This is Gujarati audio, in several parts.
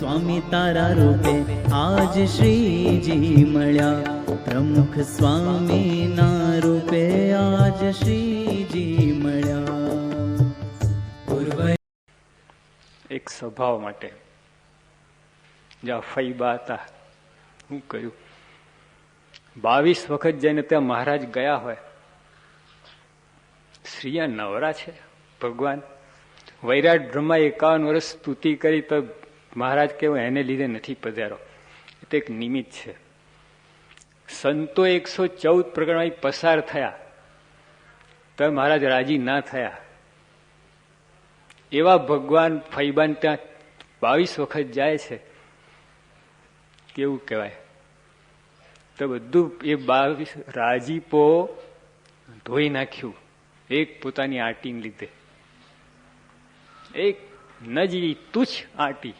સ્વામી તારા રૂપે આજ શ્રીજી મળ્યા. પ્રમુખ સ્વામીના રૂપે આજ શ્રીજી મળ્યા. એક સ્વભાવ માટે. જ્યાં ફૈબા હતા, હું કહ્યું, બાવીસ વખત જઈને ત્યાં મહારાજ ગયા હોય સ્ત્રીયા નવરા છે ભગવાન. વૈરાટ બ્રહ્મા એકાવન વર્ષ સ્તુતિ કરી તો મહારાજ કેવું એને લીધે નથી પધારો. એ તો એક નિમિત્ત છે. સંતો એકસો ચૌદ પ્રકરણમાં પસાર થયા. તો મહારાજ રાજી ના થયા. એવા ભગવાન ફૈબાન ત્યાં બાવીસ વખત જાય છે. કેવું કહેવાય? તો બધું એ બાવીસ રાજીપો ધોઈ નાખ્યું. એક પોતાની આંટીને લીધે. એક નજી તુચ્છ આંટી.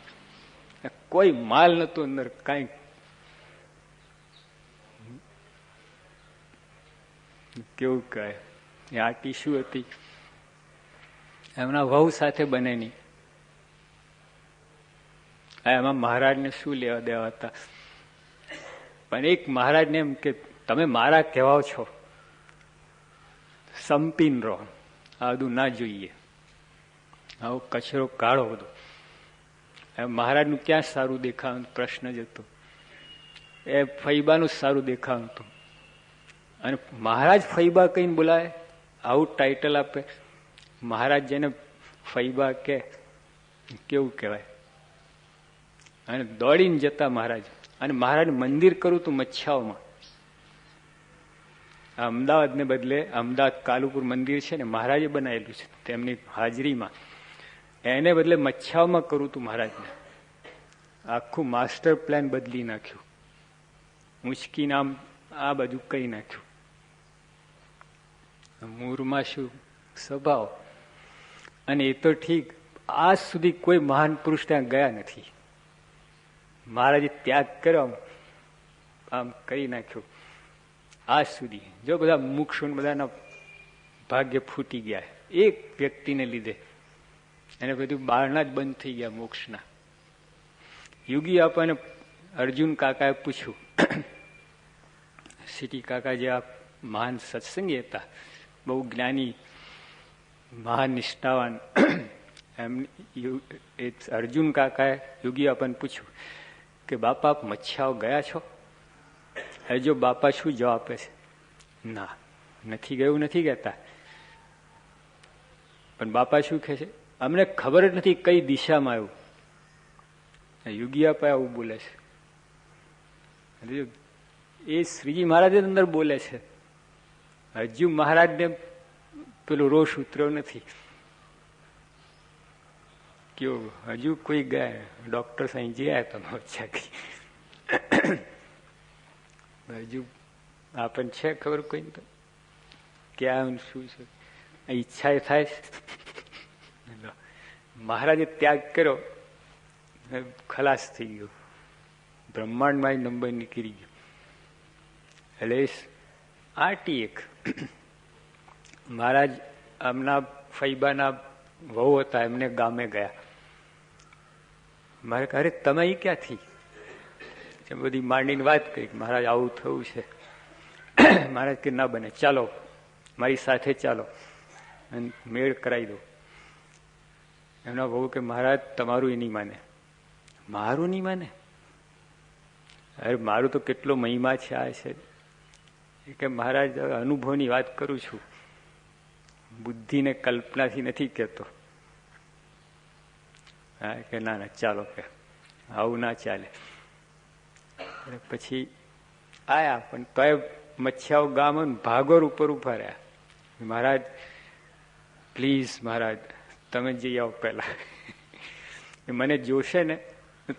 કોઈ માલ નતો અંદર કઈ. કેવું કહે આંટી શું હતી. એમના વહુ સાથે બનેની. એમાં મહારાજને શું લેવા દેવા હતા? પણ એક મહારાજને એમ કે, તમે મારા કહેવાઓ છો. સંપીન રહો. આ બધું ના જોઈએ. આવો કચરો કાઢો બધો. મહારાજનું ક્યાં સારું દેખાવાનું? પ્રશ્ન જ હતો. એ ફૈબાનું સારું દેખાવાનું હતું. અને મહારાજ ફૈબા કહીને બોલાય આવું ટાઇટલ આપે. મહારાજ જેને ફૈબા કે, કેવું કહેવાય? અને દોડીને જતા મહારાજ. અને મહારાજ મંદિર કરું તું મચ્છાઓમાં. અમદાવાદને બદલે અમદાવાદ કાલુપુર મંદિર છે ને, મહારાજે બનાવેલું છે. તેમની હાજરીમાં. એને બદલે મચ્છાઓમાં કરું તું મહારાજને. આખું માસ્ટર પ્લાન બદલી નાખ્યું. મુશ્કી નામ આ બધું કહી નાખ્યું. મૂળમાં શું? સ્વભાવ. અને એ તો ઠીક, આજ સુધી કોઈ મહાન પુરુષ ત્યાં ગયા નથી. મહારાજે ત્યાગ કર્યો આમ કરી નાખ્યું. આજ સુધી. જો બધા મુક્ષો બધાના ભાગ્ય ફૂટી ગયા. એક વ્યક્તિને લીધે. એને બધું બારણા જ બંધ થઈ ગયા મોક્ષના. યુગી આપણને અર્જુન કાકાએ પૂછ્યું, સિટી કાકા જે આ મહાન સત્સંગી હતા, બહુ જ્ઞાની, મહાન નિષ્ઠાવાન, એમ અર્જુન કાકાએ યુગી આપણને પૂછ્યું કે, બાપા, આપ મચ્છાઓ ગયા છો? હવે જો બાપા શું જવાબ આપે છે? ના, નથી ગયું, નથી કહેતા પણ બાપા શું કહે છે? અમને ખબર જ નથી કઈ દિશામાં આવ્યું. યોગી આપા આવું બોલે છે. એ શ્રીજી મહારાજ અંદર બોલે છે. હજુ મહારાજને પેલો રોષ ઉતર્યો નથી. કયો, હજુ કોઈ ગયા? ડોક્ટર સાંઈ જયા તમે હજુ આપણને છે ખબર કોઈ તો? ક્યાં શું છે? ઈચ્છા એ થાય મહારાજે ત્યાગ કર્યો. ખલાસ થઈ ગયો. બ્રહ્માંડમાં નંબર નીકળી ગયો. એટલે આટી એક મહારાજ આમના ફૈબાના વહુ હતા, એમને ગામે ગયા. મારે અરે, તમે એ ક્યાંથી? બધી માંડીને વાત કરી મહારાજ, આવું થયું છે. મહારાજ કે, ના બને, ચાલો, મારી સાથે ચાલો. અને મેળ કરાવી દો. એમના બહુ કે, મહારાજ, તમારું એ નહીં માને. મારું નહીં માને? અરે, મારું તો કેટલો મહિમા છે આ છે. કે, મહારાજ અનુભવની વાત કરું છું. બુદ્ધિને કલ્પનાથી નથી કહેતો. હા કે, ના ના, ચાલો કે, આવું ના ચાલે. પછી આયા, પણ તોય મચ્છાઓ ગામ ભાગોર ઉપર ઊભા રહ્યા. મહારાજ, પ્લીઝ, મહારાજ તમે જઈ આવો પહેલા. મને જોશે ને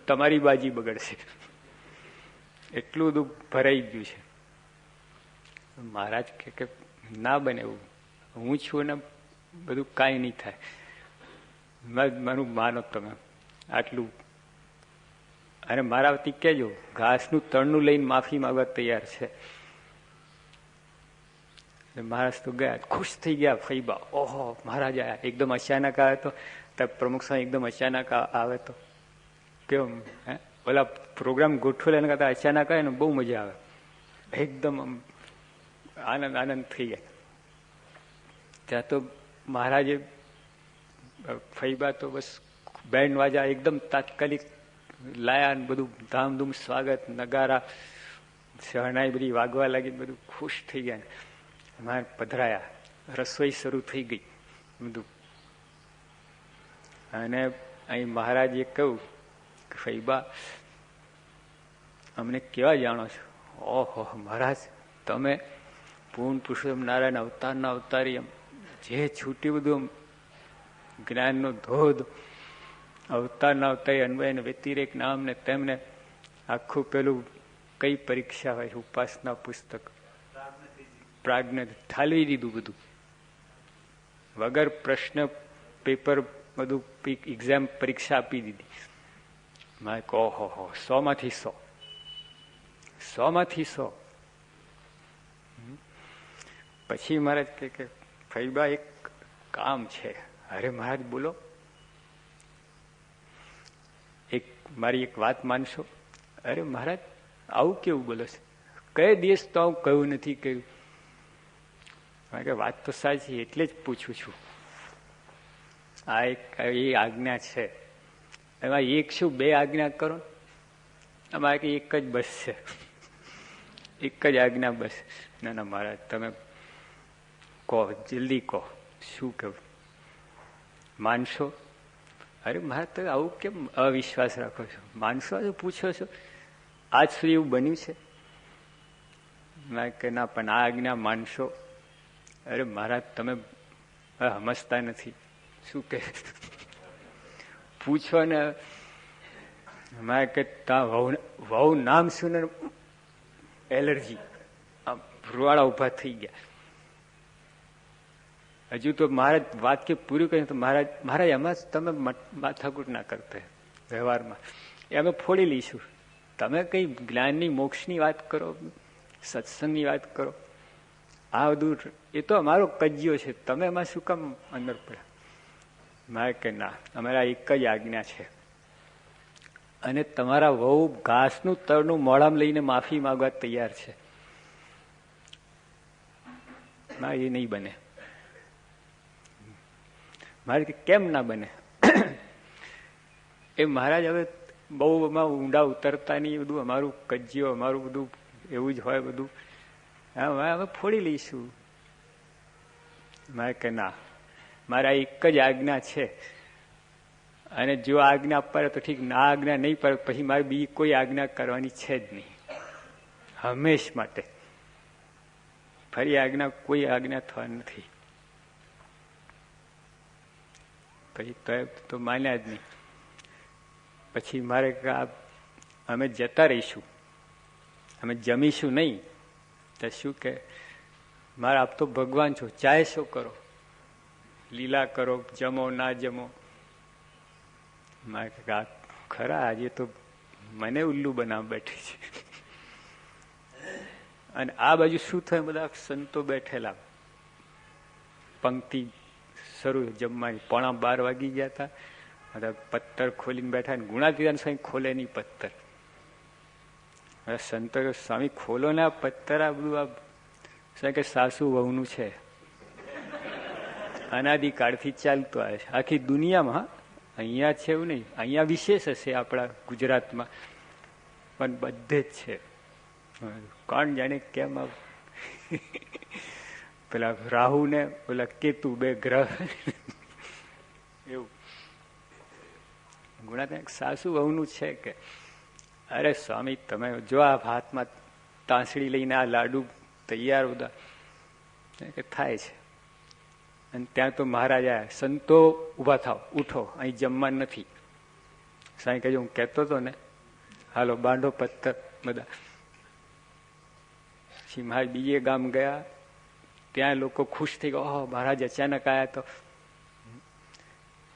તમારી બાજી બગડશે. એટલું બધું ભરાઈ ગયું છે. મહારાજ કે ના બને એવું. હું છું ને બધું કાંઈ નહીં થાય. મારું માનો તમે. આટલું. અને મારા વતી કહેજો, ઘાસનું તળનું લઈને માફી માંગવા તૈયાર છે. મહારાજ તો ગયા, ખુશ થઈ ગયા. ફૈબા ઓહો, મહારાજ આયા. એકદમ અચાનક આવે તો પ્રમુખ સ્વામી એકદમ અચાનક આવે તો. કેમ, હે? ઓલા પ્રોગ્રામ ગોઠવેલા એના કરતા અચાનક આવે ને બહુ મજા આવે. એકદમ આનંદ આનંદ થઈ જાય. ત્યાં તો મહારાજે ફૈબા તો બસ બેન્ડ વાજા, એકદમ તાત્કાલિક લાયા ને બધું ધામધૂમ સ્વાગત, નગારા, શરણાઈ બધી વાગવા લાગી બધું ખુશ થઈ ગયા. એમાં પધરાયા. રસોઈ શરૂ થઈ ગઈ. બધું અને અહીં મહારાજે કહ્યું કે ફૈબા અમને કેવા જાણો છો? ઓહો, મહારાજ, તમે પૂર્ણ પુરુષોત્તમ નારાયણ અવતારના અવતારી એમ. જે છૂટ્યું બધું જ્ઞાનનો ધોધ, અવતારના અવતારી અન્વય વ્યતિરેક નામ ને તેમને આખું પેલું કઈ પરીક્ષા હોય? ઉપાસના પુસ્તક. પ્રાજ્ઞ ઠાલવી દીધું બધું. વગર પ્રશ્ન, પેપર, બધું એક્ઝામ પરીક્ષા આપી દીધી. મેં કહો, હો સો માંથી સો. સો. માંથી સો પછી મહારાજ કે કે, ફૈબા, એક કામ છે. અરે મહારાજ, બોલો. એક, મારી એક વાત માનશો? અરે મહારાજ, આવું કેવું બોલો છે? કઈ દિવસ તો આવું કહ્યું નથી, કહ્યું? કે વાત તો સાચી, એટલે જ પૂછું છું. આ એક એ આજ્ઞા છે. એમાં એક શું, બે આજ્ઞા કરો અમારે એક જ બસ છે. એક જ આજ્ઞા બસ. ના ના મહારાજ તમે કહો, જલ્દી કહો. શું કહેવું માનશો? અરે મહારાજ તમે આવું કેમ અવિશ્વાસ રાખો છો? માનશો તો પૂછો છો. આજ સુધી એવું બન્યું છે? કે ના, પણ આ આજ્ઞા માનશો. અરે મહારાજ, તમે સમજતા નથી. શું કે પૂછો ને. મારે કે તા વહુ વહુ નામ શું ને? એલર્જી. આમ રૂવાડા ઊભા થઈ ગયા. હજુ તો મહારાજ કે પૂરી કરી તો મહારાજ મહારાજ, એમાં તમે માથાકૂટ ના કરતા વ્યવહારમાં. એ અમે ફોડી લઈશું. તમે કઈ જ્ઞાનની મોક્ષની વાત કરો, સત્સંગની વાત કરો. આ બધું એ તો અમારો કજ્યો છે. તમે એમાં શું કામ અંદર પડ્યા? મારે કે ના, અમારા એક જ આજ્ઞા છે. અને તમારા વહુ ઘાસનું તળનું મોડામાં લઈને માફી માંગવા તૈયાર છે. ના, એ નહીં બને. મારે કેમ ના બને? એ મહારાજ હવે બહુ એમાં ઊંડા ઉતરતા નહીં. બધું અમારું કજ્યો, અમારું બધું એવું જ હોય બધું. હા, હવે ફોડી લઈશું. મારે કે ના, મારા એક જ આજ્ઞા છે. અને જો આજ્ઞા પડે તો ઠીક, ના આજ્ઞા નહીં પડે, પછી મારે બીજી કોઈ આજ્ઞા કરવાની છે જ નહીં. હંમેશ માટે. ફરી આજ્ઞા, કોઈ આજ્ઞા થવા નથી. પછી તો માન્યા જ નહીં. પછી મારે અમે જતા રહીશું. અમે જમીશું નહીં. તો શું કે, મારે, આપ તો ભગવાન છો, ચાહે શું કરો? લીલા કરો, જમો, ના જમો. મારે ખરા, આજે તો મને ઉલ્લુ બનાવ બેઠી છે. અને આ બાજુ શું થાય બધા સંતો બેઠેલા? પંક્તિ શરૂ, જમવાની, પોણા બાર વાગી ગયા હતા. પથ્થર ખોલીને બેઠા ને ગુણાતીદાન સ્વામી ખોલે નહીં પથ્થર. સંતો સ્વામી, ખોલો ને આ પથ્થર આ બધું આ કે, સાસુ વહુનું છે. અનાદિકાળથી ચાલતું આવે છે. આખી દુનિયામાં અહીંયા છે એવું નહીં. અહીંયા વિશેષ હશે આપણા ગુજરાતમાં. પણ બધે જ છે. કોણ જાણે કેમ પેલા રાહુ ને પેલા કેતુ બે ગ્રહ. એવું. ગુણાત્મક સાસુ વહુનું છે કે. અરે સ્વામી, તમે જો આ હાથમાં તાંસડી લઈને આ લાડુ તૈયાર બધા કે થાય છે. અને ત્યાં તો મહારાજા સંતો ઊભા થાવ, ઉઠો, અહીં જમવા નથી. સાંઈ કહેજો હું કહેતો હતો ને, હાલો, બાંધો પથ્થર બધા. પછી મહારાજ બીજે ગામ ગયા, ત્યાં લોકો ખુશ થઈ ગયા, ઓહ, મહારાજ અચાનક આવ્યા તો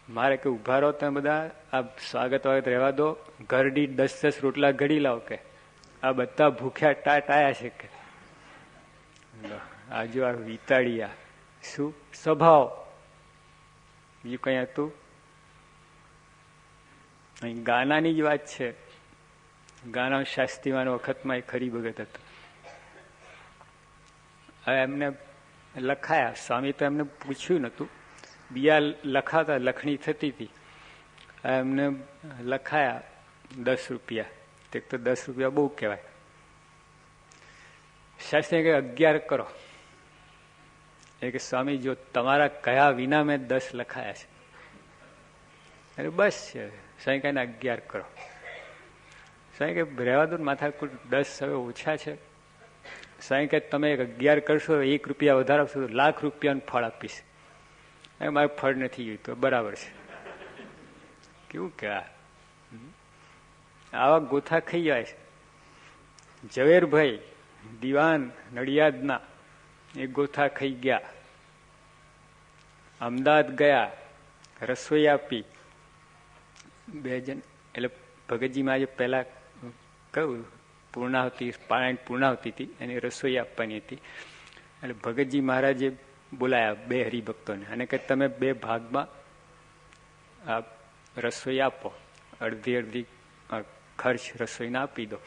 મારે કે ઊભા રહો તમે બધા આ સ્વાગત વાગત રહેવા દો. ઘરડી દસ દસ રોટલા ઘડી લાવો કે. આ બધા ભૂખ્યા ટાટ આયા છે કે. આજુ આ વિતાડિયા શું? સ્વભાવ. બીજું કઈ હતું? અહીં ગાનાની જ વાત છે. ગાના શાસ્ત્રીવાન વખતમાં એ ખરી ભગત હતો. હવે એમને લખાયા. સ્વામી તો એમને પૂછ્યું નહોતું. બીજા લખાતા લખણી થતી હતી. એમને લખાયા દસ રૂપિયા. તે તો દસ રૂપિયા બહુ કહેવાય. શાસ્ત્રી કે અગિયાર કરો. એ કે, સ્વામી, જો તમારા કયા વિના મેં દસ લખાયા છે. અરે, બસ છે. સ્વામી કહીને અગિયાર કરો. સ્વામી કે રહેવા દો ને માથાકૂટ દસ હવે ઓછા છે. સાંઈ કે તમે એક અગિયાર કરશો, એક રૂપિયા વધારે આપશો લાખ રૂપિયાનું ફળ આપીશ. મારે ફળ નથી જોયું. તો બરાબર છે. કેવું કે આવા ગોથા ખાઈ જાય છે. ઝવેરભાઈ, દિવાન, નડિયાદના એ ગોથા ખાઈ ગયા. અમદાવાદ ગયા, રસોઈ આપી. બે જણ, એટલે ભગતજીમાં આજે પહેલાં કહ્યું પૂર્ણાવતી પારાયણ પૂર્ણાવતી હતી એની રસોઈ આપવાની હતી. એટલે ભગતજી મહારાજે બોલાયા બે હરિભક્તોને. અને કે તમે બે ભાગમાં આ રસોઈ આપો. અડધી અડધી ખર્ચ રસોઈને આપી દો.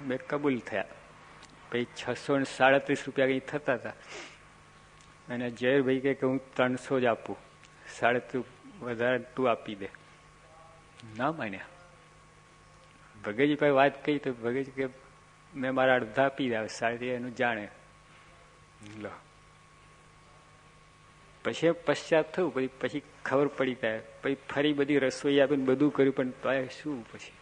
બે કબૂલ થયા. પછી છસો ને સાડત્રીસ રૂપિયા કંઈ થતા હતા. અને જયરભાઈ કહે કે, હું ત્રણસો જ આપું. સાડત્રીસ વધારે તું આપી દે. ના માન્યા. ભગતજી પાસે વાત કહી તો ભગતજી કે, મેં મારા અડધા આપી દે સાડી એનું જાણે. લો. પછી પશ્ચાત થયું, પછી પછી ખબર પડી જાય પછી ફરી બધી રસોઈ આપીને બધું કર્યું, પણ તો શું પછી?